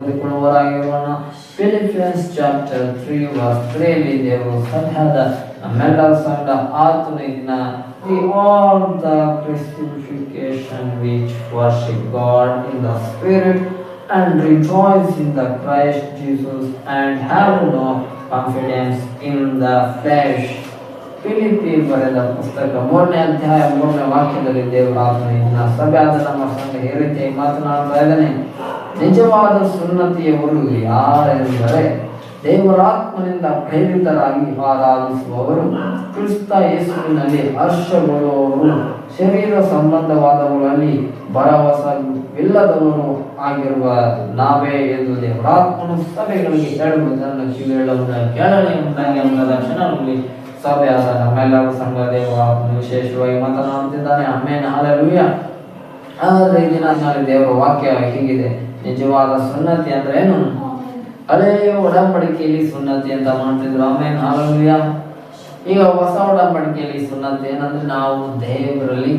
ತೆಗೆದುಕೊಳ್ಳುವವರಾಗಿರೋಣ Philippians chapter three verse ತ್ರೀಯಲ್ಲಿ ದೇವರು ಸಭೆಯಾದ ನಮ್ಮೆಲ್ಲರ ಸಂಘ ಆತನಿಗಿನ we all the crucifixion which worship God in the spirit and rejoice in the Christ Jesus and have no confidence in the flesh. Philippi ಬರೆದ ಪುಸ್ತಕ ಮೂರನೇ ಅಧ್ಯಾಯ ಮೂರನೇ ವಾಕ್ಯದಲ್ಲಿ ದೇವರ ಆತ್ಮನಿಂದ ಸಭೆಯಾದ ನಮ್ಮ ಸಂಘ ಈ ರೀತಿಯಾಗಿ ಮಾತನಾಡ್ತಾ ಇದ್ದಾನೆ ನಿಜವಾದ ಸುನ್ನತಿಯವರು ಯಾರೆಂದರೆ ದೇವರಾತ್ಮನಿಂದ ಪ್ರೇರಿತರಾಗಿ ಆರಾಧಿಸುವವರು ಕ್ರಿಸ್ತ ಯೇಸುವಿನಲ್ಲಿ ಹರ್ಷಗೊಳ್ಳುವವರು ಶರೀರ ಸಂಬಂಧವಾದವುಗಳಲ್ಲಿ ಭರವಸವಿಲ್ಲದವರು ಆಗಿರುವ ನಾವೇ ಎಂದು ದೇವರಾತ್ಮನು ಸಭೆಗಳಿಗೆ ಹೇಳುವುದನ್ನು ಕಿವಿಯುಳ್ಳವನ ಕೇಳಲಿ ಎಂಬುದಾಗಿ ಎಂಬ ಸಭೆಯಾದ ನಮ್ಮೆಲ್ಲರೂ ಸಂಘ ದೇವರಾತ್ಮನು ವಿಶೇಷವಾಗಿ ಮಾತನಾಡುತ್ತಿದ್ದಾನೆ. ಅಮ್ಮೇನ ಹಾಲೆಲೂಯ. ಆದರೆ ಈ ದಿನ ದೇವರ ವಾಕ್ಯ ಹೀಗಿದೆ. ನಿಜವಾದ ಸುನ್ನತಿ ಅಂದ್ರೆ ಏನು? ಹಳೆಯ ಒಡಂಬಡಿಕೆಯಲ್ಲಿ ಸುನ್ನತಿ ಅಂತ ಮಾಡ್ತಿದ್ರು. ಆಮೇಲೆ ಹಾಲೆಲೂಯ ಈಗ ಹೊಸ ಒಡಂಬಡಿಕೆಯಲ್ಲಿ ಸುನ್ನತಿ ಏನಂದ್ರೆ ನಾವು ದೇವರಲ್ಲಿ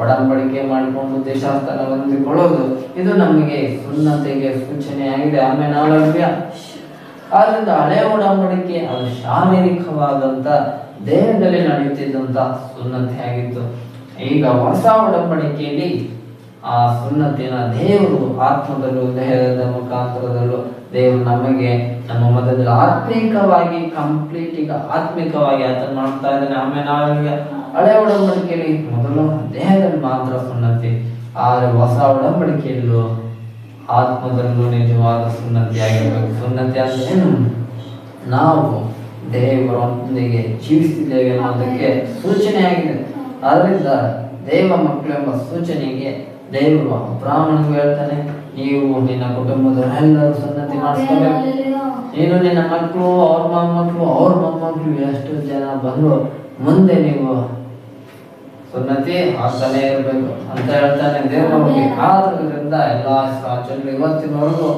ಒಡಂಬಡಿಕೆ ಮಾಡಿಕೊಂಡು ದೇಶಾಸ್ತನ ಹೊಂದಿಕೊಳ್ಳೋದು. ಇದು ನಮಗೆ ಸುನ್ನತಿಗೆ ಸೂಚನೆಯಾಗಿದೆ ಆಮೇಲೆ ಹಾಲೆಲೂಯ ಆದ್ರಿಂದ ಹಳೆ ಒಡಂಬಡಿಕೆ ಅದು ಶಾರೀರಿಕವಾದಂತ ದೇಹದಲ್ಲಿ ನಡೆಯುತ್ತಿದ್ದಂತ ಸುನ್ನತಿ ಆಗಿತ್ತು ಈಗ ಹೊಸ ಒಡಂಬಡಿಕೆಯಲ್ಲಿ ಆ ಸುನ್ನತಿನ ದೇವರು ಆತ್ಮದಲ್ಲೂ ದೇಹದ ಮುಖಾಂತರದಲ್ಲೂ ದೇವರು ನಮಗೆ ನಮ್ಮ ಮತದಲ್ಲಿ ಆತ್ಮಿಕವಾಗಿ ಕಂಪ್ಲೀಟ್ ಈಗ ಆತ್ಮಿಕವಾಗಿ ಆತನ ಮಾಡ್ತಾ ಇದ್ದಾನೆ. ಆಮೇಲೆ ನಾವೀಗ ಹಳೆ ಒಡಂಬಡಿಕೆಯಲ್ಲಿ ಮೊದಲು ದೇಹದಲ್ಲಿ ಮಾತ್ರ ಸುನ್ನತಿ, ಆದರೆ ಹೊಸ ಒಡಂಬಡಿಕೆಯಲ್ಲೂ ಆತ್ಮದಲ್ಲೂ ನಿಜವಾದ ಸುನ್ನತಿ ಆಗಿರಬೇಕು. ಸುನ್ನತಿ ಅಂದ್ರೆ ಏನು? ನಾವು ದೇವರೊಂದಿಗೆ ಜೀವಿಸಿದ್ದೇವೆ ಅನ್ನೋದಕ್ಕೆ ಸೂಚನೆಯಾಗಿದೆ. ಆದ್ದರಿಂದ ದೇವ ಮಕ್ಕಳು ಎಂಬ ಸೂಚನೆಗೆ ದೇವರು ಬ್ರಾಹ್ಮಣನಿಗೆ ಹೇಳ್ತಾನೆ ನೀವು ನಿನ್ನ ಕುಟುಂಬದವರೆಲ್ಲರೂ ಸನ್ನತಿ ಮಾಡಿಸ್ಕೋಬೇಕು. ನೀನು ನಿನ್ನ ಮಕ್ಕಳು ಅವ್ರ ಮೊಮ್ಮಕ್ಕಳು ಅವ್ರ ಮೊಮ್ಮಕ್ಕಳು ಎಷ್ಟು ಜನ ಬಂದ್ರು ಮುಂದೆ ನೀವು ಸುನ್ನತಿ ಆಗ್ತಾನೆ ಇರಬೇಕು ಅಂತ ಹೇಳ್ತಾನೆ ದೇವರಿಗೆ ಆದ್ರಿಂದ ಎಲ್ಲಾ ಜನರು ಇವತ್ತಿನವರೆಗೂ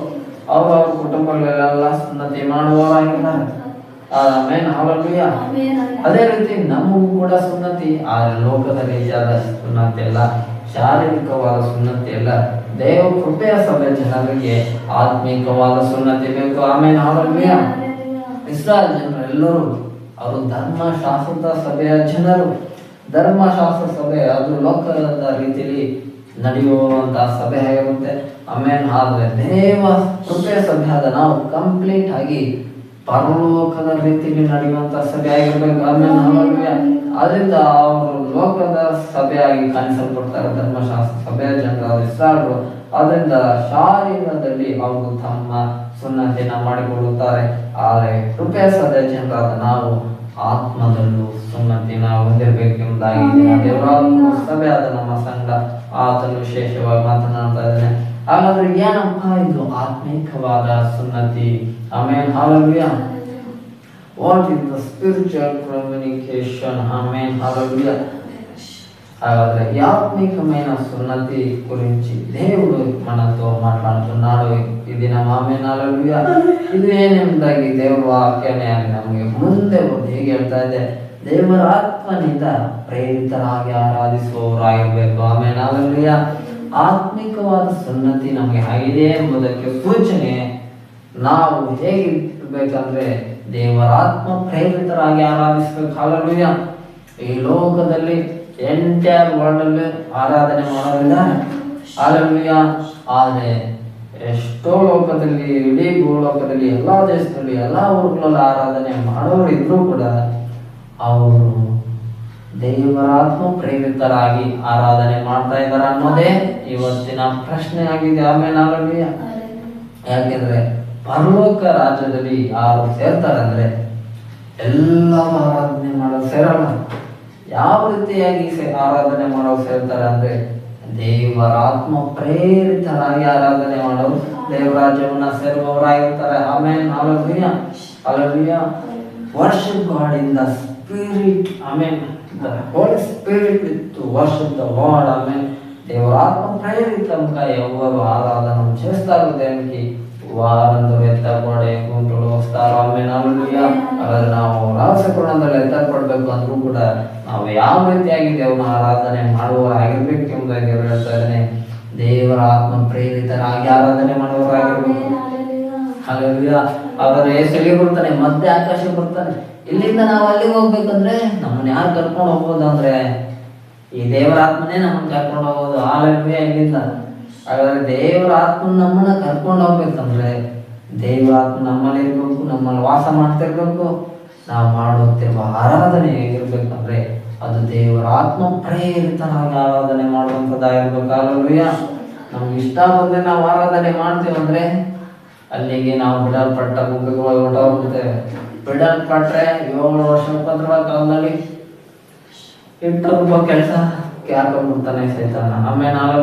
ಅವ್ರವ್ರ ಕುಟುಂಬಗಳೆಲ್ಲ ಸುನ್ನತಿ ಮಾಡುವವರಾಗಿದ್ದಾರೆ. ಅದೇ ರೀತಿ ನಮಗೂ ಕೂಡ ಸುನ್ನತಿ ಆ ಲೋಕದಲ್ಲಿ ರೀತಿಯಾದ ಸುನ್ನತಿ ಅಲ್ಲ ಶಾರೀರಿಕವಾದ ಸುನ್ನತಿ ಅಲ್ಲ ದೇವ ಕೃಪೆಯ ಸಭೆ ಜನರಿಗೆ ಆತ್ಮಿಕವಾದ ಸುನ್ನತಿ ಬೇಕು. ಆಮೇಲೆ ಆರೋಗ್ಯ ಇಸ್ರಾಯಲ್ ಜನರು ಎಲ್ಲರೂ, ಅವರು ಧರ್ಮಶಾಸ್ತ್ರದ ಸಭೆಯ ಜನರು. ಧರ್ಮಶಾಸ್ತ್ರ ಸಭೆ ಅದು ಲೋಕದ ರೀತಿಯಲ್ಲಿ ನಡೆಯುವಂತಹ ಸಭೆ ಆಗಿರುತ್ತೆ ಆಮೇಲೆ ಆದ್ರೆ ದೇವ ಕೃಪೆಯ ಸಭೆ ಆದ ನಾವು ಕಂಪ್ಲೀಟ್ ಆಗಿ ಪರಲೋಕದ ರೀತಿಯಲ್ಲಿ ನಡೆಯುವಂತ ಸಭೆ ಆಗಿರ್ಬೇಕು ಅದರಿಂದ ಅವರು ಲೋಕದ ಸಭೆಯಾಗಿ ಕಾಣಿಸಲ್ಪಡ್ತಾರೆ. ಧರ್ಮಶಾಸ್ತ್ರ ಸಭೆಯ ಜನರಾದ ಅದರಿಂದ ಶಾರೀರದಲ್ಲಿ ಅವರು ತಮ್ಮ ಸುನ್ನತಿಯನ್ನ ಮಾಡಿಕೊಳ್ಳುತ್ತಾರೆ. ಆದರೆ ಕೃಪೆಯ ಸಭೆಯ ಜನರಾದ ನಾವು ಆತ್ಮದಲ್ಲೂ ಸುನ್ನತಿನ ಹೊಂದಿರಬೇಕೆಂಬುದಾಗಿ ಸಭೆಯಾದ ನಮ್ಮ ಸಂಘ ಆತನು ವಿಶೇಷವಾಗಿ ಮಾತನಾಡ್ತಾ ಇದ್ದಾನೆ. ಹಾಗಾದ್ರೆ ಏನಪ್ಪ ಇದು ಆತ್ಮಿಕವಾದ ಸುನ್ನತಿ ಆಮೇಲೆ hallelujah what is the spiritual communication ಆಮೇಲೆ ಹಾಲೆಲೂಯ ಹಾಗಾದ್ರೆ ఈ ఆత్మికమైన సున్నతి గురించి దేవుడు మనతో మాట్లాడుతున్నాడు ఇది నా మామే నాలుగుగా ಇದು ಏನೆಂಬುದಾಗಿ ದೇವರ ವಾಕ್ಯನೇ ಆಗಲಿ ನಮಗೆ ಮುಂದೆ ಒಂದು ಹೇಗೆ ಹೇಳ್ತಾ ಇದೆ ದೇವರ ಆತ್ಮನಿಂದ ಪ್ರೇರಿತರಾಗಿ ಆರಾಧಿಸುವವರಾಗಿರ್ಬೇಕು ಆಮೇಲೆ ನಾವೆಲ್ಲೂಯ ಆತ್ಮಿಕವಾದ ಸನ್ನತಿ ನಮಗೆ ಆಗಿದೆ ಎಂಬುದಕ್ಕೆ ಸೂಚನೆ ನಾವು ಹೇಗಿರ್ಬೇಕಂದ್ರೆ ದೇವರಾತ್ಮ ಪ್ರೇರಿತರಾಗಿ ಆರಾಧಿಸಬೇಕು. ಈ ಲೋಕದಲ್ಲಿ ಎಂಟೈರ್ ವರ್ಲ್ಡ್ ಅಲ್ಲಿ ಆರಾಧನೆ ಮಾಡೋದಿಲ್ಲ ಹಾಲೆಲೂಯ ಆದರೆ ಎಷ್ಟೋ ಲೋಕದಲ್ಲಿ, ಇಡೀ ಭೂಲೋಕದಲ್ಲಿ, ಎಲ್ಲಾ ದೇಶದಲ್ಲಿ, ಎಲ್ಲಾ ಊರುಗಳಲ್ಲಿ ಆರಾಧನೆ ಮಾಡೋರು ಇದ್ರೂ ಕೂಡ ಅವರು ದೇವರಾತ್ಮ ಪ್ರೇರಿತರಾಗಿ ಆರಾಧನೆ ಮಾಡ್ತಾ ಇದ್ದಾರೆ ಅನ್ನೋದೇ ಇವತ್ತಿನ ಪ್ರಶ್ನೆ ಆಗಿದೆ. ಆಮೇಲೆ ಅವರಿಗೆ ಯಾಕೆಂದ್ರೆ ಪರಲೋಕ ರಾಜ್ಯದಲ್ಲಿ ಯಾರು ಸೇರ್ತಾರಂದ್ರೆ ಎಲ್ಲ ಆರಾಧನೆ ಮಾಡೋ ಸೇರಲ್ಲ ಯಾವ ರೀತಿಯಾಗಿ ಆರಾಧನೆ ಮಾಡೋರು ಸೇರ್ತಾರೆ ಅಂದ್ರೆ ದೇವರಾತ್ಮ ಪ್ರೇರಿತರಾಗಿ ಆರಾಧನೆ ಮಾಡೋರು ದೇವರಾಜ್ಯವನ್ನ ಸೇರುವವರಾಗಿರ್ತಾರೆ. ಆಮೇಲೆ ಹಾಲೆಲೂಯ ಹಾಲೆಲೂಯ ವರ್ಷ ಗಾಡ್ ಇನ್ ದ ಸ್ಪಿರಿಟ್ ಆಮೇಲೆ ದ ಹೋಲ್ ಸ್ಪಿರಿಟ್ ಇತ್ತು ವರ್ಷದ ಲಾರ್ಡ್ ದೇವರ ಆತ್ಮ ಪ್ರೇರಿತಮಕ ಎವ್ವರು ಆರಾಧನ చేస్తారుదేనికి వారందరూ ఎత్తపడే గుంటలు వస్తారు ఆమె ಆದರೆ ನಾವು ರಾಸಕೊಂಡ್ರೆ ಎತ್ತ ಕೊಡ್ಬೇಕು ಅಂದ್ರೂ ಕೂಡ ನಾವು ಯಾವ ರೀತಿಯಾಗಿ ದೇವನ ಆರಾಧನೆ ಮಾಡುವವರಾಗಿರ್ಬೇಕು ಎಂಬುದಾಗಿ ಅವರು ಹೇಳ್ತಾ ಇದ್ದಾನೆ. ದೇವರ ಆತ್ಮ ಪ್ರೇರಿತರಾಗಿ ಆರಾಧನೆ ಮಾಡುವವರಾಗಿರ್ಬೇಕು. ಹಾಗಾಗಿ ಅವರ ಹೆಸರಿಗೆ ಬರ್ತಾನೆ ಮತ್ತೆ ಆಕಾಶ ಬರ್ತಾನೆ ಇಲ್ಲಿಂದ ನಾವು ಅಲ್ಲಿಗೆ ಹೋಗ್ಬೇಕಂದ್ರೆ ನಮ್ಮನ್ನ ಯಾರು ಕರ್ಕೊಂಡು ಹೋಗ್ಬೋದು ಅಂದ್ರೆ ಈ ದೇವರ ಆತ್ಮನೇ ನಮ್ಮನ್ನ ಕರ್ಕೊಂಡು ಹೋಗೋದು ಹಾಲೆಲೂಯ ಇಲ್ಲಿಂದ. ಹಾಗಾದ್ರೆ ದೇವರ ಆತ್ಮ ನಮ್ಮನ್ನ ಕರ್ಕೊಂಡು ಹೋಗ್ಬೇಕಂದ್ರೆ ದೇವರ ಆತ್ಮ ನಮ್ಮಲ್ಲಿ ಇರ್ಬೇಕು, ನಮ್ಮಲ್ಲಿ ವಾಸ ಮಾಡ್ತಿರ್ಬೇಕು. ನಾವು ಮಾಡುತ್ತಿರುವ ಆರಾಧನೆ ಹೇಗಿರ್ಬೇಕಂದ್ರೆ ಅದು ದೇವರ ಆತ್ಮ ಪ್ರೇರಿತನಾಗಿ ಆರಾಧನೆ ಮಾಡುವಂಥದ್ದಾಗಿರ್ಬೇಕು. ನಮ್ಗೆ ಇಷ್ಟ ಬಂದ್ರೆ ನಾವು ಆರಾಧನೆ ಮಾಡ್ತೀವಿ ಅಂದ್ರೆ ಅಲ್ಲಿಗೆ ನಾವು ಬಿಡಲ್ಪಟ್ಟ ಗುಂಪುಗಳು ಬಿಡಲ್ ಬಿಡಲ್ಪಟ್ರೆ ಏಳು ವರ್ಷ ಕಾಲದಲ್ಲಿ ಇಟ್ಟೊಬ್ಬ ಕೆಲಸ ಹಾಕೊಂಡ್ಬಿಡ್ತಾನೆ ಸೈತಾನ. ಆಮೇಲೆ ನಾಲ್ಕು